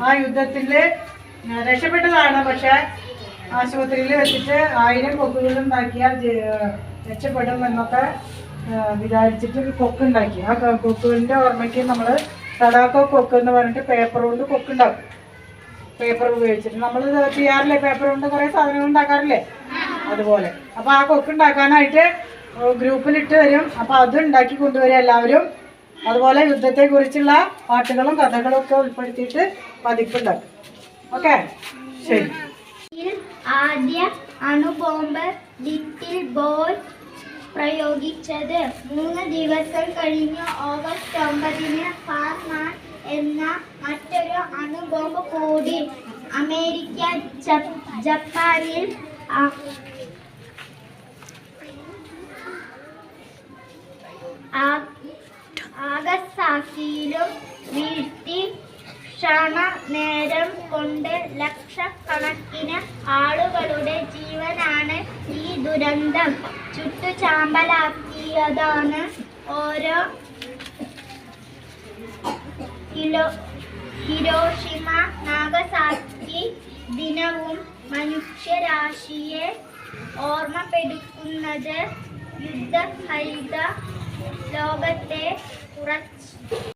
ആ യുദ്ധത്തിൽ രക്ഷപ്പെട്ടതാണ്. പക്ഷെ ആശുപത്രിയിൽ വെച്ചിട്ട് ആയിരം കൊക്കുകളും ഉണ്ടാക്കിയാൽ ജ- രക്ഷപ്പെടും എന്നൊക്കെ വിചാരിച്ചിട്ട് ഒരു കൊക്ക് ഉണ്ടാക്കി ആ കൊ- ഓർമ്മയ്ക്ക് നമ്മൾ തടാക്ക കൊക്ക് എന്ന് പറഞ്ഞിട്ട് പേപ്പർ കൊണ്ട് കൊക്ക് ഉണ്ടാക്കും പേപ്പർ ഉപയോഗിച്ചിട്ട് നമ്മൾ ചെയ്യാറില്ലേ? പേപ്പർ കൊണ്ട് കുറേ സാധനങ്ങൾ ഉണ്ടാക്കാറില്ലേ? അതുപോലെ. അപ്പൊ ആ കൊക്ക് ഉണ്ടാക്കാനായിട്ട് ഗ്രൂപ്പിലിട്ട് വരും. അപ്പൊ അത് ഉണ്ടാക്കി കൊണ്ടുവരും എല്ലാവരും. അതുപോലെ യുദ്ധത്തെ കുറിച്ചുള്ള പാട്ടുകളും കഥകളും ഒക്കെ ഉൾപ്പെടുത്തിയിട്ട് പതിപ്പുണ്ടാക്കും. ഓക്കെ? ശരി. ആദ്യ അണുബോംബ് ലിറ്റിൽ ബോയ് പ്രയോഗിച്ചത്. മൂന്ന് ദിവസം കഴിഞ്ഞ് ഓഗസ്റ്റ് ഒമ്പതിന് ഫാർമാൻ എന്ന മറ്റൊരു അണുബോംബ് കൂടി അമേരിക്ക ജപ്പാനിൽ ആ- ആ- ആഗസാക്കിയിലും വീഴ്ത്തി ക്ഷണ നേരം കൊണ്ട് ലക്ഷക്കണക്കിന് ആളുകളുടെ ജീവനാണ് ഈ ദുരന്തം. ചുട്ടുചാമ്പലാക്കിയതാണ് ഓരോ ഹിലോ ഹിരോഷിമ നാഗസാക്കി ദിനവും മനുഷ്യരാശിയെ ഓർമ്മപ്പെടുത്തുന്നത് യുദ്ധഹരിത ലോകത്തെ পোড়াচ্ছি